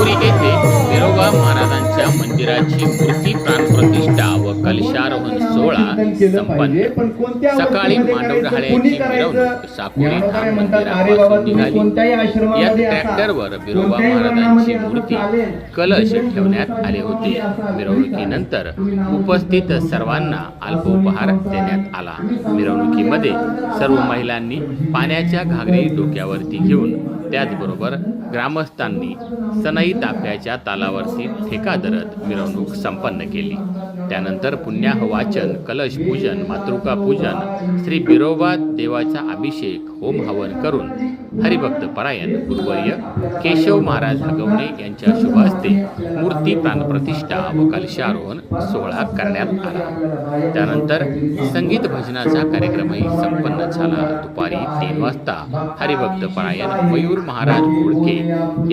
साकोरी सोहळा संपन्न. सकाळी मांडवढाळ्याची मिरवणूक साकोरी धाम मंदिरापासून निघाली. या ट्रॅक्टरवर बिरोबा महाराजांची मूर्ती कलश ठेवण्यात आले होते. मिरवणुकीनंतर उपस्थित सर्वांना अल्पोपहार देण्यात आला. मिरवणुकीमध्ये सर्व महिलांनी पाण्याच्या घागरी डोक्यावरती घेऊन त्याचबरोबर ग्रामस्थांनी सनई ताफ्याच्या तालावरती ठेका धरत मिरवणूक संपन्न केली. त्यानंतर पुण्याह वाचन कलश पूजन मातृका पूजन श्री बिरोबा देवाचा अभिषेक होम हवन करून हरिभक्त परायण गुरुवर्य केशव महाराज हगवणे यांच्या शुभ हस्ते मूर्ती प्राणप्रतिष्ठा व कलशारोहण सोहळा करण्यात आला. त्यानंतर संगीत भजनाचा कार्यक्रमही संपन्न झाला. दुपारी तीन वाजता हरिभक्त परायण मयूर महाराज बोडके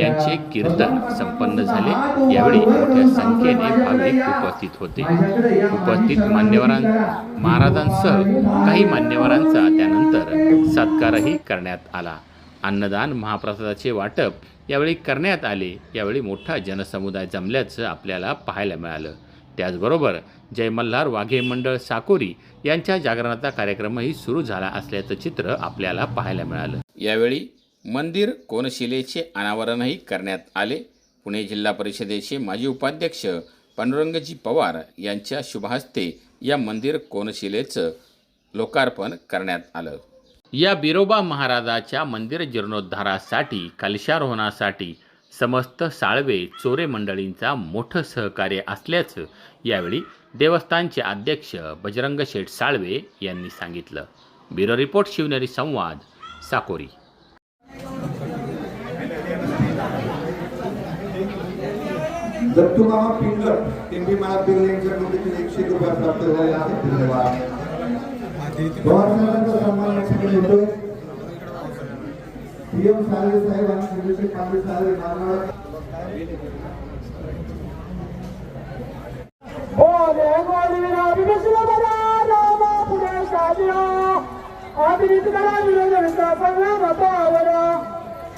यांचे कीर्तन संपन्न झाले. यावेळी मोठ्या संख्येने भाविक उपस्थित होते. उपस्थित मान्यवरां महाराजांसह काही मान्यवरांचा त्यानंतर सत्कारही करण्यात आला. अन्नदान महाप्रसादाचे वाटप यावेळी करण्यात आले. यावेळी मोठा जनसमुदाय जमल्याचं आपल्याला पाहायला मिळालं. त्याचबरोबर जय मल्हार वाघे मंडळ साकोरी यांच्या जागरणाचा कार्यक्रमही सुरू झाला असल्याचं चित्र आपल्याला पाहायला मिळालं. यावेळी मंदिर कोनशिलेचे अनावरणही करण्यात आले. पुणे जिल्हा परिषदेचे माजी उपाध्यक्ष पांडुरंगजी पवार यांच्या शुभहस्ते या मंदिर कोनशिलेचं लोकार्पण करण्यात आलं. या बिरोबा महाराजाच्या मंदिर जीर्णोद्धारासाठी कलशारोहणासाठी समस्त साळवे चोरे मंडळींचा मोठं सहकार्य असल्याचं यावेळी देवस्थानचे अध्यक्ष बजरंग शेठ साळवे यांनी सांगितलं. ब्युरो रिपोर्ट शिवनेरी संवाद साकोरी. दत्तूमामा तुम भी पी माना पिंगळ यांच्याकडून देखील एकशे एक रुपया प्राप्त झालेला आहे धन्यवाद पवार साहेबांचा सन्मान यासाठी होतोय पीएम साळवे साहेब आणि श्रीमती पांडे साळवे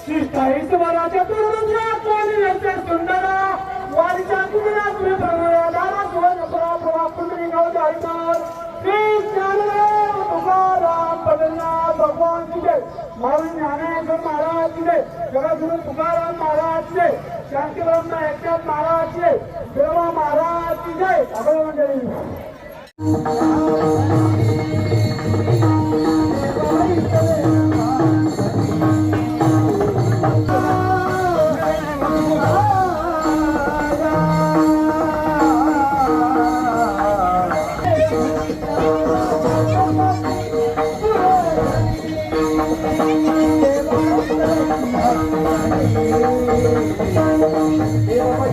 शिष्टाईश्वराच्या दुर्मंत्र भगवान की जय महावीर ज्ञानेश्वर महाराज की जय जगद्गुरु तुकाराम महाराज की जय शांती ब्रह्म एकनाथ महाराज की जय देवा महाराज की जय अभय मंडळी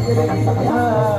Yeah.